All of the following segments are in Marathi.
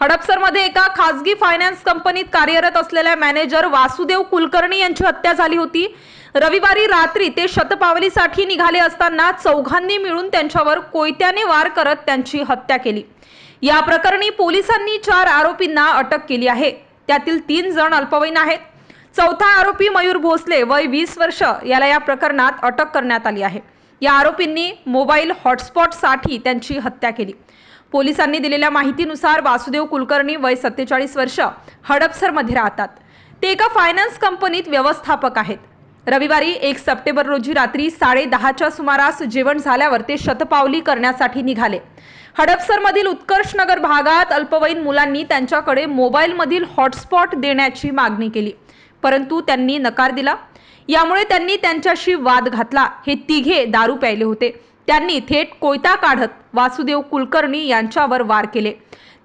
हडपसरमध्ये एका खासगी फायनान्स कंपनीत कार्यरत असलेल्या मॅनेजर वासुदेव कुलकर्णी यांची हत्या झाली होती. रविवारी रात्री ते शतपावलीसाठी निघाले असताना चौघांनी मिळून त्यांच्यावर कोयत्याने वार करत त्यांची हत्या केली. या प्रकरणी पोलिसांनी चार आरोपींना अटक केली आहे. त्यातील तीन जण अल्पवयीन आहेत. चौथा आरोपी मयूर भोसले वय वीस वर्ष याला या प्रकरणात अटक करण्यात आली आहे. या आरोपींनी मोबाईल हॉटस्पॉटसाठी त्यांची हत्या केली. पोलिसांनी दिलेल्या माहितीनुसार वासुदेव कुलकर्णी वय सत्तेचाळीस वर्ष हडपसरमध्ये राहतात. ते एका फायनान्स कंपनीत व्यवस्थापक आहेत. रविवारी एक सप्टेंबर रोजी रात्री साडे दहाच्या सुमारास जेवण झाल्यावर ते शतपावली करण्यासाठी निघाले. हडपसरमधील उत्कर्ष नगर भागात अल्पवयीन मुलांनी त्यांच्याकडे मोबाईलमधील हॉटस्पॉट देण्याची मागणी केली परंतु त्यांनी नकार दिला. यामुळे त्यांनी त्यांच्याशी वाद घातला. हे तिघे दारू प्यायले होते. त्यांनी थेट कोयता काढत वासुदेव कुलकर्णी यांच्यावर वार केले.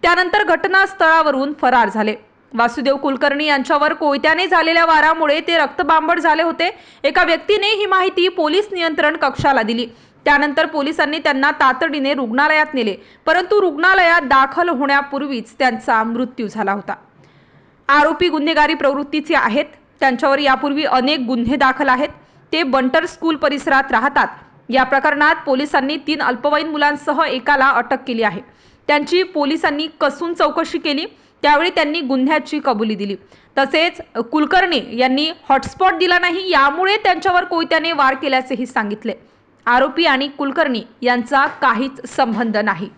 त्यानंतर घटनास्थळावरून फरार झाले. वासुदेव कुलकर्णी यांच्यावर कोयत्याने झालेल्या वारामुळे ते रक्तबांबड झाले होते. एका व्यक्तीने ही माहिती पोलीस नियंत्रण कक्षाला दिली. त्यानंतर पोलिसांनी त्यांना तातडीने रुग्णालयात नेले. परंतु रुग्णालयात दाखल होण्यापूर्वीच त्यांचा मृत्यू झाला होता. आरोपी गुन्हेगारी प्रवृत्तीचे आहेत. त्यांच्यावर यापूर्वी अनेक गुन्हे दाखल आहेत. ते बंटर स्कूल परिसरात राहतात. या प्रकरणात पोलिसांनी तीन अल्पवयीन मुलांसह एकाला अटक केली आहे. त्यांची पोलिसांनी कसून चौकशी केली त्यावेळी त्यांनी गुन्ह्याची कबुली दिली. तसेच कुलकर्णी यांनी हॉटस्पॉट दिला नाही यामुळे त्यांच्यावर कोयत्याने वार केल्याचेही सांगितले. आरोपी आणि कुलकर्णी यांचा काहीच संबंध नाही.